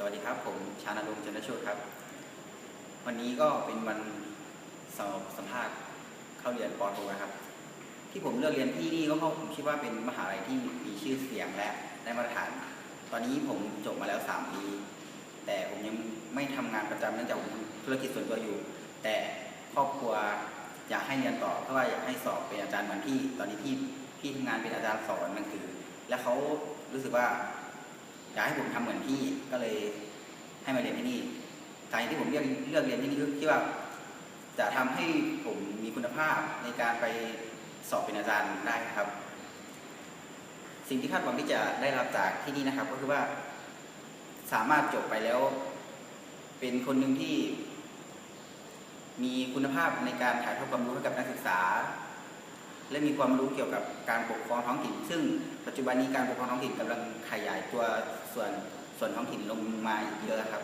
สวัสดีครับ ผมชานรงค์จันทโชตครับ วันนี้ก็เป็นวันสอบสัมภาษณ์เข้าเรียนปอโทนะครับ ที่ผมเลือกเรียนที่นี่ก็เพราะผมคิดว่าเป็นมหาลัยที่มีชื่อเสียงและได้มาตรฐาน ตอนนี้ผมจบมาแล้วสามปี แต่ผมยังไม่ทำงานประจำเนื่องจากผมธุรกิจส่วนตัวอยู่ แต่ครอบครัวอยากให้เรียนต่อเพราะว่าอยากให้สอบเป็นอาจารย์เหมือนที่ ตอนนี้พี่พี่ทำงานเป็นอาจารย์สอนหนังสือ และเขารู้สึกว่า อยากให้ผมทำเหมือนพี่ก็เลยให้มาเรียนที่นี่สาเหตุที่ผมเลือกเลือกเรียนที่นี่คือคิดว่าจะทำให้ผมมีคุณภาพในการไปสอบเป็นอาจารย์ได้ครับ สิ่งที่คาดหวังที่จะได้รับจากที่นี่นะครับ ก็คือว่าสามารถจบไปแล้ว เป็นคนหนึ่งที่มีคุณภาพในการถ่ายทอดความรู้ให้กับนักศึกษา และมีความรู้เกี่ยวกับการปกครองท้องถิ่น ซึ่งปัจจุบันนี้การปกครองท้องถิ่นกำลังขยายตัวส่วนส่วนท้องถิ่นลงมาอีกเยอะครับ